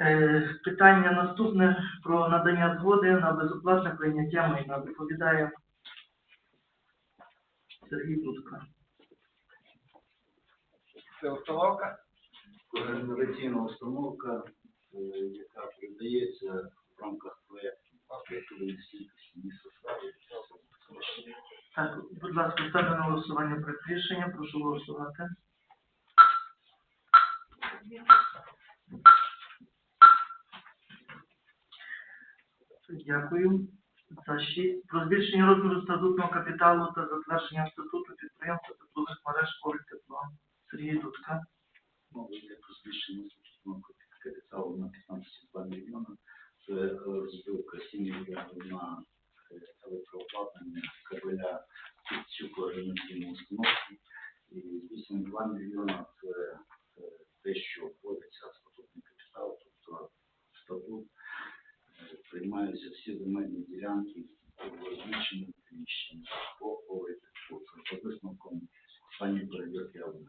Е, Питання наступне про надання згоди на безоплатне прийняття майна. Доповідає Сергій Дудка. Це установка? Генераційна установка, е, яка передається в рамках проєкту «Рятуй стійкості міста Слави». Так, будь ласка, ставлю на голосування проект рішення. Прошу голосувати. Дякую. За шість. Про збільшення розміру статутного капіталу та затвердження статуту підприємства теплових мереж «Школи тепла». Сергій Дудка. Мова йде про збільшення е, всі земельні ділянки, були розміщені в по висновком останньої перевірки АВН.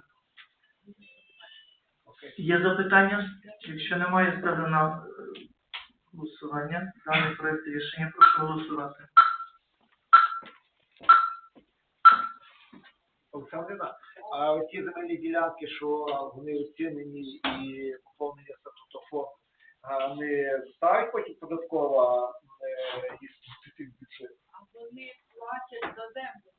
Є запитання? Якщо немає, ставлю на е, голосування. Даний проект рішення прошу голосувати. Олександрина, а ці земельні ділянки, що вони оцінені і поповнення статутофонду, а не ставить потім податкова їх бюджет? А вони платять за землю.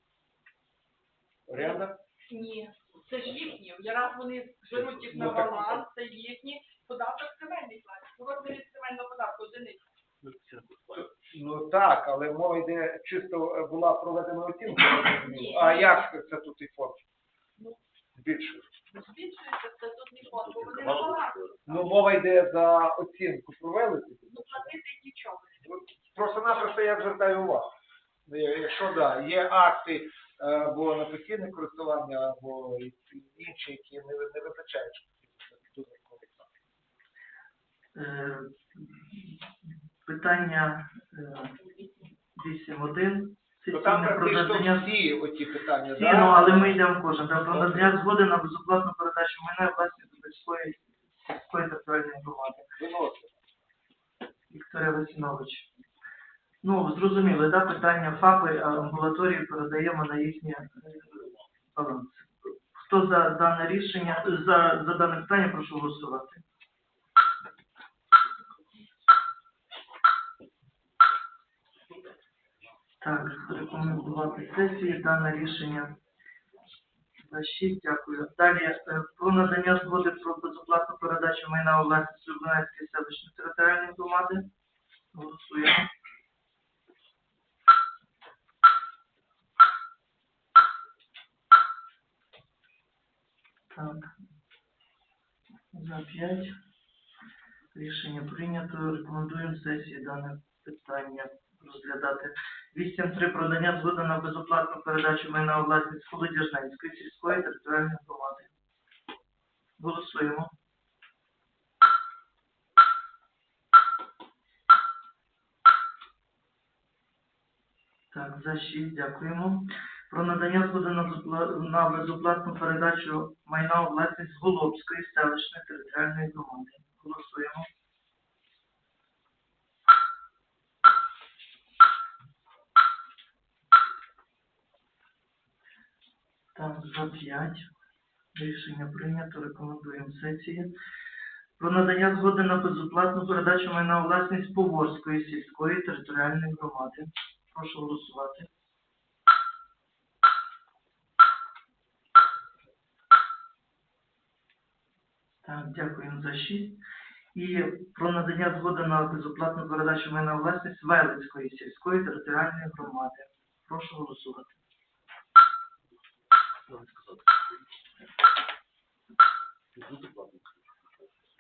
Оренда? Ні, це ж їхні. Раз вони беруть їх на Ну, так- баланс, це їхні. Податок земельний платять. У розмірі земельного податку одиниць. Ну так, але мова йде чисто е, була проведена оцінка. А як це тут і фонд? Ну. Збільшує. Збільшується статутний фонд, бо вони на балансі. Ну, мова йде за оцінку провели. Ну платити нічого. Просто-напросто я звертаю увагу. Ну, Якщо да, є акти е, або на постійне користування, або інші, які не, не визначають, що це додатковий факт. Е, Питання е, 8.1. То там практично всі оці питання, Ні, да? ну, але ми йдемо кожен. Да, про надання згоди на безоплатну передачу майна власності Дубецької сільської територіальної громади. Виносимо. Вікторія Васинович. Ну, зрозуміли, да, питання ФАПи, амбулаторії передаємо на їхні е, баланси. Хто за дане рішення, за, за дане питання, прошу голосувати. Так, рекомендувати сесії дане рішення. За шість, дякую. Далі е, про надання згоди про безоплатну передачу майна у власність Любнецької селищної територіальної громади. Голосуємо. Так. За п'ять. Рішення прийнято. Рекомендуємо сесії дане питання розглядати. 8.3. Про надання згоди на безоплатну передачу майна у власність Холодяжненської сільської територіальної громади. Голосуємо. Так, за 6, дякуємо. Про надання згоди на, безоплатну передачу майна у власність Голобської селищної територіальної громади. Голосуємо. Так, за 5. Рішення прийнято. Рекомендуємо сесії. Про надання згоди на безоплатну передачу майна у власність Поворської сільської територіальної громади. Прошу голосувати. Так, дякуємо за 6. І про надання згоди на безоплатну передачу майна власність Велицької сільської територіальної громади. Прошу голосувати.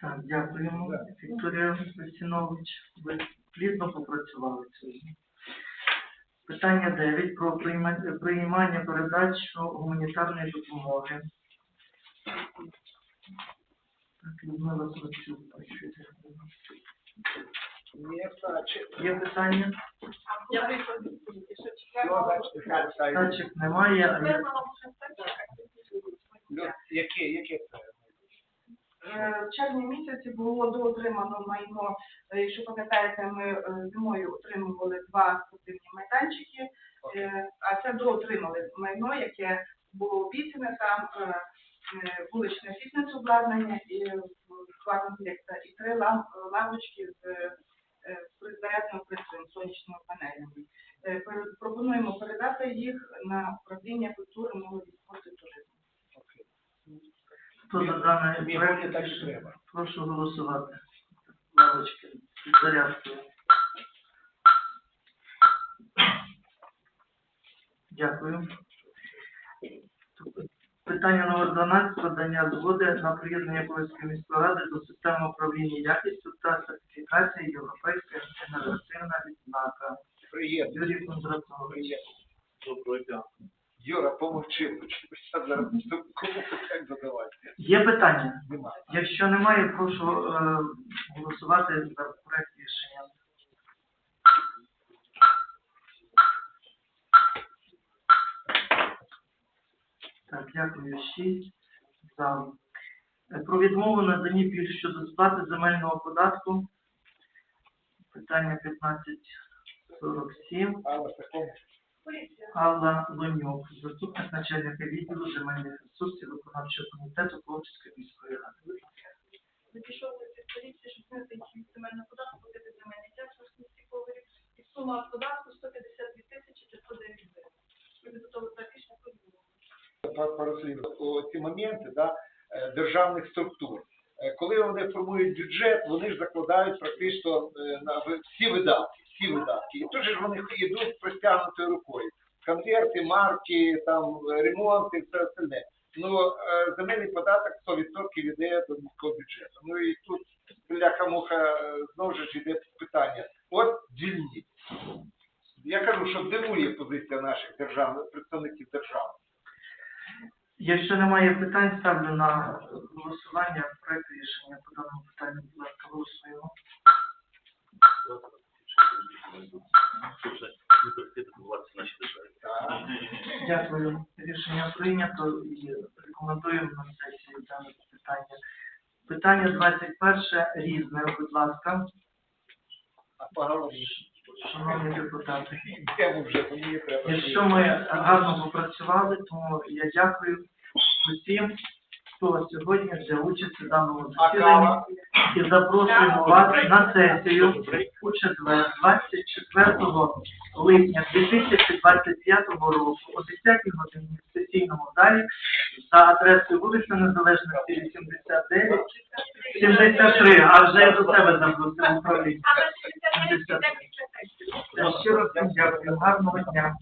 Так, дякуємо. Вікторія Васинович, ви плідно попрацювали сьогодні. Питання 9 про прийма- приймання передачу гуманітарної допомоги. Так, Людмила чи- Є питання? Я вийшов з В червні місяці було доотримано майно. Е, Якщо пам'ятаєте, ми е, зимою отримували два спортивні майданчики, е, а це доотримали майно, яке було обіцяне там е, е, вуличне фітнес обладнання і е, два комплекта, і три лавочки з е, зарядним пристроєм сонячними панелями. Е, Пропонуємо передати їх на управління культури, молоді, Мені так і треба. Прошу голосувати. Лавочки під зарядкою. Дякую. Питання номер 12. Подання згоди на приєднання Полицької міської ради до системи управління якістю та сертифікації Європейська інноваційна відзнака. Юрій Кондратович. Приємно. Доброго дня. Юра, помовчи, почнемося зараз кому питань задавати. Є питання? Нема. Якщо немає, прошу е, голосувати за проект рішення. Так, дякую. Шість за. Е, Про відмову надані пільг щодо сплати земельного податку. Питання 1547. А в такому. Алла Лонюк, заступник начальника відділу земельних ресурсів виконавчого комітету Полтавської міської ради. Надійшов лист поліції, щоб знести їх земельного податку, платити земельний час в місті Коварів. І сума податку 152 тисячі 509 гривень. Ми підготовили практично подібну. по- по ці моменти да, е, державних структур. Е, Коли вони формують бюджет, вони ж закладають практично е, на всі видатки, всі видатки. І тут же ж вони йдуть простягнутою рукою. Конверти, марки, там е, ремонти, все остальне. Ну, е, земельний податок 100% йде до міського бюджету. Ну і тут бляха-муха е, знову ж йде питання. От звільніть. Я кажу, що дивує позиція наших державних представників держави. Якщо немає питань, ставлю на голосування проект рішення по даному питанню. Будь ласка, голосуємо. Дякую. Рішення прийнято і рекомендуємо на сесії дане питання. Питання 21 різне, будь ласка, шановні депутати. Якщо ми гарно попрацювали, тому я дякую усім, хто сьогодні взяв участь у даному засіданні і запрошуємо вас на сесію у четвер, 24 липня 2025 року. О 10 годині в сесійному залі за адресою вулиця Незалежності 89, 73, а вже я до себе запросив управління. Але 69 Щиро всім дякую, гарного дня.